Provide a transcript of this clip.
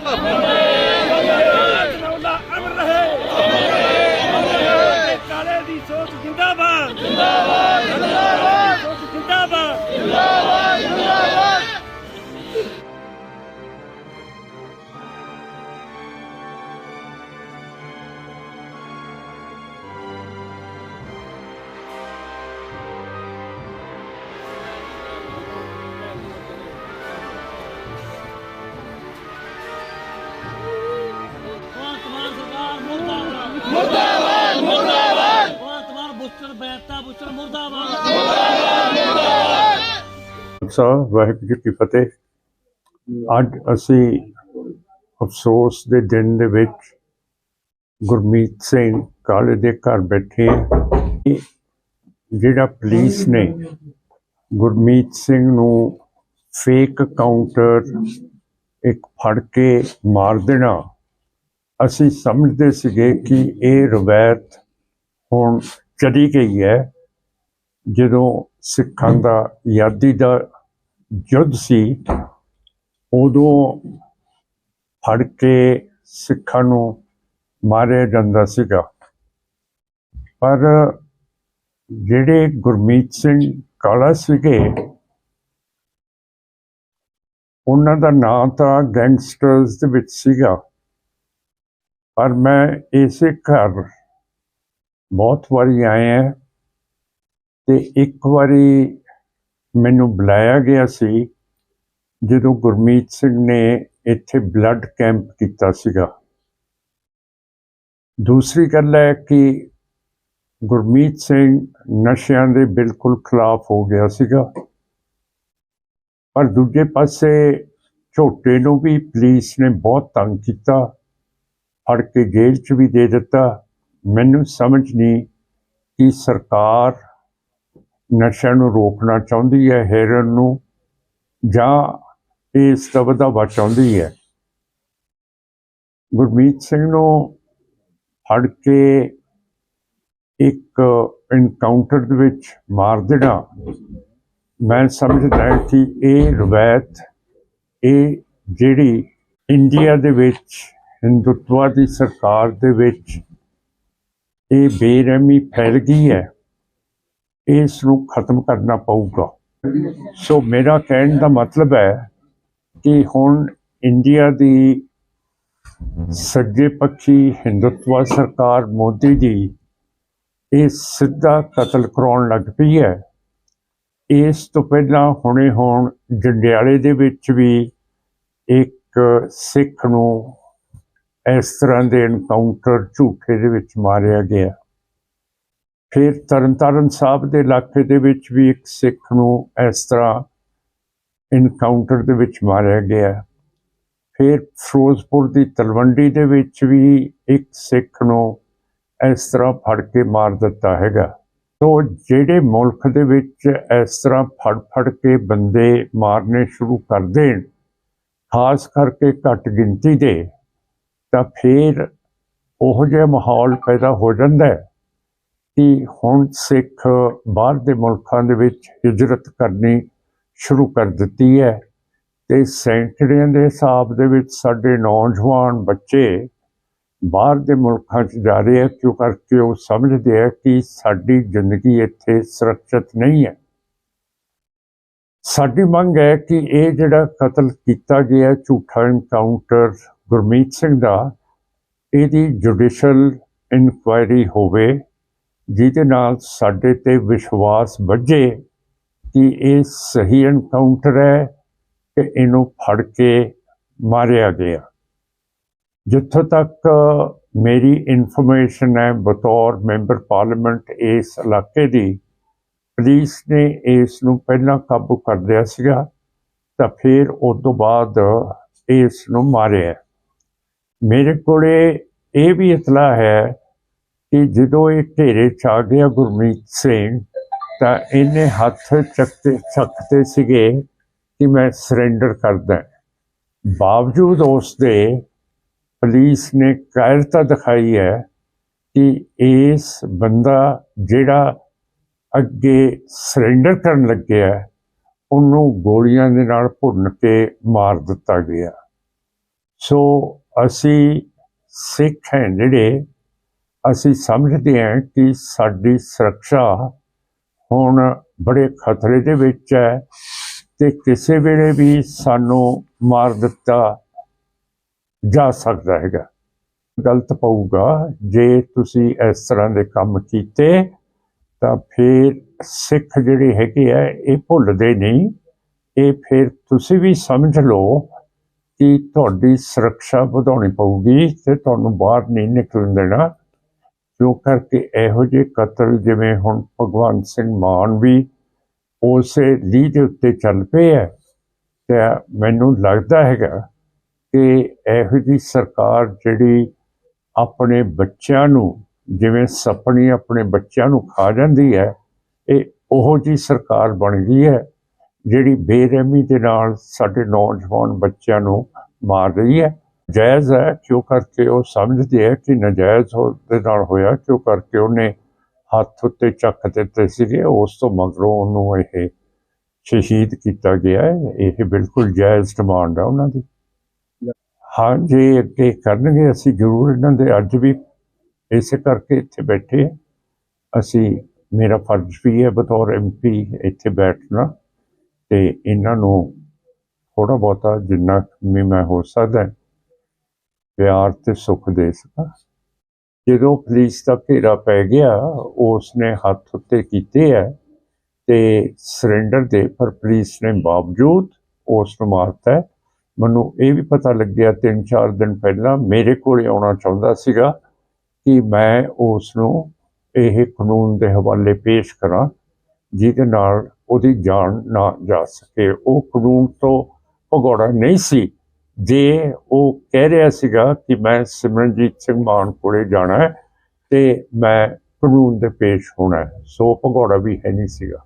Come on. Butcher ਬੈਤਾ butcher ਮੁਰਦਾਬਾਦ। ਖਾਲਸਾ, ਵਾਹਿਗੁਰੂ ਜੀ ਕੀ ਫਤਿਹ। ਅੱਜ ਅਸੀਂ ਅਫਸੋਸ ਦੇ ਦਿਨ ਦੇ ਵਿੱਚ ਗੁਰਮੀਤ ਸਿੰਘ ਕਾਲੇ ਦੇ ਘਰ ਬੈਠੇ ਇਹ ਜਿਹੜਾ ਪੁਲਿਸ ਨੇ ਗੁਰਮੀਤ ਸਿੰਘ ਨੂੰ ਫੇਕ ਕਾਊਂਟਰ ਇੱਕ ਫੜ ਕੇ ਮਾਰ ਦੇਣਾ, ਅਸੀਂ ਸਮਝਦੇ ਸੀਗੇ ਕਿ ਇਹ ਰਵਾਇਤ ਹੁਣ ਚਲੀ ਗਈ ਹੈ ਜਦੋਂ ਸਿੱਖਾਂ ਦਾ ਆਜ਼ਾਦੀ ਦਾ ਯੁੱਧ ਸੀ ਉਦੋਂ ਫੜ ਕੇ ਸਿੱਖਾਂ ਨੂੰ ਮਾਰਿਆ ਜਾਂਦਾ ਸੀਗਾ। ਪਰ ਜਿਹੜੇ ਗੁਰਮੀਤ ਸਿੰਘ ਕਾਲਾ ਸੀਗੇ ਉਹਨਾਂ ਦਾ ਨਾਂ ਤਾਂ ਗੈਂਗਸਟਰਸ ਦੇ ਵਿੱਚ ਸੀਗਾ। ਪਰ ਮੈਂ ਇਸੇ ਘਰ ਬਹੁਤ ਵਾਰੀ ਆਏ ਹਾਂ ਤੇ ਇੱਕ ਵਾਰੀ ਮੈਨੂੰ ਬੁਲਾਇਆ ਗਿਆ ਸੀ, ਜਦੋਂ ਗੁਰਮੀਤ ਸਿੰਘ ਨੇ ਇੱਥੇ ਬਲੱਡ ਕੈਂਪ ਕੀਤਾ ਸੀਗਾ। ਦੂਸਰੀ ਗੱਲ ਹੈ ਕਿ ਗੁਰਮੀਤ ਸਿੰਘ ਨਸ਼ਿਆਂ ਦੇ ਬਿਲਕੁਲ ਖਿਲਾਫ ਹੋ ਗਿਆ ਸੀਗਾ। ਪਰ ਦੂਜੇ ਪਾਸੇ ਝੋਟੇ ਨੂੰ ਵੀ ਪੁਲਿਸ ਨੇ ਬਹੁਤ ਤੰਗ ਕੀਤਾ, ਫੜ ਕੇ ਜੇਲ੍ਹ 'ਚ ਵੀ ਦੇ ਦਿੱਤਾ। ਮੈਨੂੰ ਸਮਝ ਨਹੀਂ ਕਿ ਸਰਕਾਰ ਨਸ਼ਿਆਂ ਨੂੰ ਰੋਕਣਾ ਚਾਹੁੰਦੀ ਹੈ, ਹੈਰਨ ਨੂੰ, ਜਾਂ ਇਸ ਦਾ ਵਧਾਵਾ ਚਾਹੁੰਦੀ ਹੈ। ਗੁਰਮੀਤ ਸਿੰਘ ਨੂੰ ਫੜ ਕੇ ਇੱਕ ਇਨਕਾਊਂਟਰ ਦੇ ਵਿੱਚ ਮਾਰ ਦੇਣਾ। ਮੈਂ ਸਮਝਦਾ ਕਿ ਇਹ ਰਵਾਇਤ, ਇਹ ਜਿਹੜੀ ਇੰਡੀਆ ਦੇ ਵਿੱਚ, ਹਿੰਦੁੱਤਵਾ ਦੀ ਸਰਕਾਰ ਦੇ ਵਿੱਚ ਇਹ ਬੇਰਹਿਮੀ ਫੈਲ ਗਈ ਹੈ। ਇਸ ਨੂੰ ਖਤਮ ਕਰਨਾ ਪਊਗਾ। ਸੋ ਮੇਰਾ ਕਹਿਣ ਦਾ ਮਤਲਬ ਹੈ ਕਿ ਹੁਣ ਇੰਡੀਆ ਦੀ ਸੱਜੇ ਪੱਖੀ ਹਿੰਦੁਤਵਾ ਸਰਕਾਰ ਮੋਦੀ ਦੀ ਇਹ ਸਿੱਧਾ ਕਤਲ ਕਰਾਉਣ ਲੱਗ ਪਈ ਹੈ। ਇਸ ਤੋਂ ਪਹਿਲਾਂ ਹੁਣੇ ਹੁਣ ਜੰਡਿਆਲੇ ਦੇ ਵਿੱਚ ਵੀ ਇੱਕ ਸਿੱਖ ਨੂੰ ਇਸ ਤਰ੍ਹਾਂ ਦੇ ਐਨਕਾਊਂਟਰ ਝੂਠੇ ਦੇ ਵਿੱਚ ਮਾਰਿਆ ਗਿਆ। ਫਿਰ ਤਰਨਤਾਰਨ ਸਾਹਿਬ ਦੇ ਇਲਾਕੇ ਦੇ ਵਿੱਚ ਵੀ ਇੱਕ ਸਿੱਖ ਨੂੰ ਇਸ ਤਰ੍ਹਾਂ ਇਨਕਾਊਂਟਰ ਦੇ ਵਿੱਚ ਮਾਰਿਆ ਗਿਆ। ਫਿਰ ਫਿਰੋਜ਼ਪੁਰ ਦੀ ਤਲਵੰਡੀ ਦੇ ਵਿੱਚ ਵੀ ਇੱਕ ਸਿੱਖ ਨੂੰ ਇਸ ਤਰ੍ਹਾਂ ਫੜ ਕੇ ਮਾਰ ਦਿੱਤਾ ਹੈਗਾ। ਤੋ ਜਿਹੜੇ ਮੁਲਕ ਦੇ ਵਿੱਚ ਇਸ ਤਰ੍ਹਾਂ ਫੜ ਫੜ ਕੇ ਬੰਦੇ ਮਾਰਨੇ ਸ਼ੁਰੂ ਕਰ ਦੇਣ, ਖਾਸ ਕਰਕੇ ਘੱਟ ਗਿਣਤੀ ਦੇ ਤਾਂ ਫਿਰ ਉਹ ਜਿਹਾ ਮਾਹੌਲ ਪੈਦਾ ਹੋ ਜਾਂਦਾ ਹੈ ਕਿ ਹੁਣ ਸਿੱਖ ਬਾਹਰ ਦੇ ਮੁਲਕਾਂ ਦੇ ਵਿੱਚ ਹਿਜਰਤ ਕਰਨੀ ਸ਼ੁਰੂ ਕਰ ਦਿੱਤੀ ਹੈ ਤੇ ਸੈਂਕੜਿਆਂ ਦੇ ਹਿਸਾਬ ਦੇ ਵਿੱਚ ਸਾਡੇ ਨੌਜਵਾਨ ਬੱਚੇ ਬਾਹਰ ਦੇ ਮੁਲਕਾਂ 'ਚ ਜਾ ਰਹੇ ਆ, ਕਿਉਂ ਕਰਕੇ ਉਹ ਸਮਝਦੇ ਆ ਕਿ ਸਾਡੀ ਜ਼ਿੰਦਗੀ ਇੱਥੇ ਸੁਰੱਖਿਅਤ ਨਹੀਂ ਹੈ। ਸਾਡੀ ਮੰਗ ਹੈ ਕਿ ਇਹ ਜਿਹੜਾ ਕਤਲ ਕੀਤਾ ਗਿਆ ਝੂਠਾ ਐਨਕਾਊਂਟਰ ਗੁਰਮੀਤ ਸਿੰਘ ਦਾ ਇਹਦੀ ਜੁਡੀਸ਼ਲ ਇਨਕੁਆਇਰੀ ਹੋਵੇ, ਜਿਹਦੇ ਨਾਲ ਸਾਡੇ ਤੇ ਵਿਸ਼ਵਾਸ ਵੱਜੇ ਕਿ ਇਹ ਸਹੀ ਐਨਕਾਊਂਟਰ ਹੈ ਕਿ ਇਹਨੂੰ ਫੜ ਕੇ ਮਾਰਿਆ ਗਿਆ। ਜਿੱਥੋਂ ਤੱਕ ਮੇਰੀ ਇਨਫੋਰਮੇਸ਼ਨ ਹੈ, ਬਤੌਰ ਮੈਂਬਰ ਪਾਰਲੀਮੈਂਟ ਇਸ ਇਲਾਕੇ ਦੀ ਪੁਲਿਸ ਨੇ ਇਸ ਨੂੰ ਪਹਿਲਾਂ ਕਾਬੂ ਕਰ ਲਿਆ ਸੀਗਾ, ਤਾਂ ਫਿਰ ਉਸ ਤੋਂ ਬਾਅਦ ਇਸ ਨੂੰ ਮਾਰਿਆ। ਮੇਰੇ ਕੋਲੇ ਇਹ ਵੀ ਇਤਲਾ ਹੈ ਕਿ ਜਦੋਂ ਇਹ ਢੇਰੇ ਚ ਆ ਗਿਆ ਗੁਰਮੀਤ ਸਿੰਘ, ਤਾਂ ਇਹਨੇ ਹੱਥ ਚੱਕਤੇ ਚੱਕਤੇ ਸੀਗੇ ਕਿ ਮੈਂ ਸਰੈਂਡਰ ਕਰਦਾ ਬਾਵਜੂਦ ਉਸ ਦੇ ਪੁਲਿਸ ਨੇ ਕਾਇਰਤਾ ਦਿਖਾਈ ਹੈ ਕਿ ਇਸ ਬੰਦਾ ਜਿਹੜਾ ਅੱਗੇ ਸਰੈਂਡਰ ਕਰਨ ਲੱਗਿਆ ਉਹਨੂੰ ਗੋਲੀਆਂ ਦੇ ਨਾਲ ਭੁੰਨ ਕੇ ਮਾਰ ਦਿੱਤਾ ਗਿਆ। ਸੋ ਅਸੀਂ ਸਿੱਖ ਹੈ ਜਿਹੜੇ, ਅਸੀਂ ਸਮਝਦੇ ਹਾਂ ਕਿ ਸਾਡੀ ਸੁਰੱਖਿਆ ਹੁਣ ਬੜੇ ਖਤਰੇ ਦੇ ਵਿੱਚ ਹੈ ਤੇ ਕਿਸੇ ਵੇਲੇ ਵੀ ਸਾਨੂੰ ਮਾਰ ਦਿੱਤਾ ਜਾ ਸਕਦਾ ਹੈਗਾ। ਗਲਤ ਪਊਗਾ। ਜੇ ਤੁਸੀਂ ਇਸ ਤਰ੍ਹਾਂ ਦੇ ਕੰਮ ਕੀਤੇ, ਤਾਂ ਫਿਰ ਸਿੱਖ ਜਿਹੜੇ ਹੈਗੇ ਆ, ਇਹ ਭੁੱਲਦੇ ਨਹੀਂ। ਇਹ ਫਿਰ ਤੁਸੀਂ ਵੀ ਸਮਝ ਲਓ ਕਿ ਤੁਹਾਡੀ ਸੁਰੱਖਿਆ ਵਧਾਉਣੀ ਪਊਗੀ ਤੇ ਤੁਹਾਨੂੰ ਬਾਹਰ ਨਹੀਂ ਨਿਕਲਣ ਦੇਣਾ। ਕਿਉਂ ਕਰਕੇ ਇਹੋ ਜਿਹੇ ਕਤਲ ਜਿਵੇਂ ਹੁਣ ਭਗਵੰਤ ਸਿੰਘ ਮਾਨ ਵੀ ਉਸੇ ਲੀਹ ਦੇ ਉੱਤੇ ਚੱਲ ਪਏ ਹੈ ਤੇ ਮੈਨੂੰ ਲੱਗਦਾ ਹੈਗਾ ਕਿ ਇਹੋ ਜਿਹੀ ਸਰਕਾਰ ਜਿਹੜੀ ਆਪਣੇ ਬੱਚਿਆਂ ਨੂੰ, ਜਿਵੇਂ ਸਪਣੀ ਆਪਣੇ ਬੱਚਿਆਂ ਨੂੰ ਖਾ ਜਾਂਦੀ ਹੈ, ਇਹ ਉਹੋ ਜਿਹੀ ਸਰਕਾਰ ਬਣ ਗਈ ਹੈ। ਜਿਹੜੀ ਬੇਰਹਿਮੀ ਦੇ ਨਾਲ ਸਾਡੇ ਨੌਜਵਾਨ ਬੱਚਿਆਂ ਨੂੰ ਮਾਰ ਰਹੀ ਹੈ। ਜਾਇਜ਼ ਹੈ, ਕਿਉਂ ਕਰਕੇ ਉਹ ਸਮਝਦੇ ਹੈ ਕਿ ਨਜਾਇਜ਼ ਦੇ ਨਾਲ ਹੋਇਆ, ਕਿਉਂ ਕਰਕੇ ਉਹਨੇ ਹੱਥ ਉੱਤੇ ਚੱਕ ਦਿੱਤੇ ਸੀਗੇ। ਉਸ ਤੋਂ ਮਗਰੋਂ ਉਹਨੂੰ ਇਹ ਸ਼ਹੀਦ ਕੀਤਾ ਗਿਆ ਹੈ। ਇਹ ਬਿਲਕੁਲ ਜਾਇਜ਼ ਡਿਮਾਂਡ ਹੈ ਉਹਨਾਂ ਦੀ। ਹਾਂ ਜੇ ਅੱਗੇ ਕਰਨਗੇ। ਅਸੀਂ ਜ਼ਰੂਰ ਇਹਨਾਂ ਦੇ ਅੱਜ ਵੀ ਇਸੇ ਕਰਕੇ ਇੱਥੇ ਬੈਠੇ ਹਾਂ। ਅਸੀਂ, ਮੇਰਾ ਫਰਜ਼ ਵੀ ਹੈ ਬਤੌਰ ਐਮਪੀ ਇੱਥੇ ਬੈਠਣਾ। ਤੇ ਇਹਨਾਂ ਨੂੰ ਥੋੜਾ ਬਹੁਤਾ ਜਿੰਨਾ ਵੀ ਮੈਂ ਹੋ ਸਕਦਾ ਪਿਆਰ ਤੇ ਸੁੱਖ ਦੇ ਸਕਾਂ। ਜਦੋਂ ਪੁਲਿਸ ਦਾ ਘੇਰਾ ਪੈ ਗਿਆ ਉਸ ਨੇ ਹੱਥ ਉੱਤੇ ਕੀਤੇ ਹੈ ਤੇ ਸਰੈਂਡਰ ਦੇ, ਪਰ ਪੁਲਿਸ ਨੇ ਬਾਵਜੂਦ ਉਸ ਨੂੰ ਮਾਰਤਾ ਮੈਨੂੰ ਇਹ ਵੀ ਪਤਾ ਲੱਗਿਆ ਤਿੰਨ ਚਾਰ ਦਿਨ ਪਹਿਲਾਂ ਮੇਰੇ ਕੋਲ ਆਉਣਾ ਚਾਹੁੰਦਾ ਸੀਗਾ ਕਿ ਮੈਂ ਉਸ ਨੂੰ ਇਹ ਕਾਨੂੰਨ ਦੇ ਹਵਾਲੇ ਪੇਸ਼ ਕਰਾਂ, ਜਿਹਦੇ ਨਾਲ ਉਹਦੀ ਜਾਨ ਨਾ ਜਾ ਸਕੇ। ਉਹ ਕਾਨੂੰਨ ਤੋਂ ਭਗੌੜਾ ਨਹੀਂ ਸੀ। ਜੇ ਉਹ ਕਹਿ ਰਿਹਾ ਸੀਗਾ ਕਿ ਮੈਂ ਸਿਮਰਨਜੀਤ ਸਿੰਘ ਮਾਨ ਕੋਲੇ ਜਾਣਾ ਹੈ ਤੇ ਮੈਂ ਕਾਨੂੰਨ ਦੇ ਪੇਸ਼ ਹੋਣਾ ਸੋ ਭਗੌੜਾ ਵੀ ਹੈ ਨਹੀਂ ਸੀਗਾ।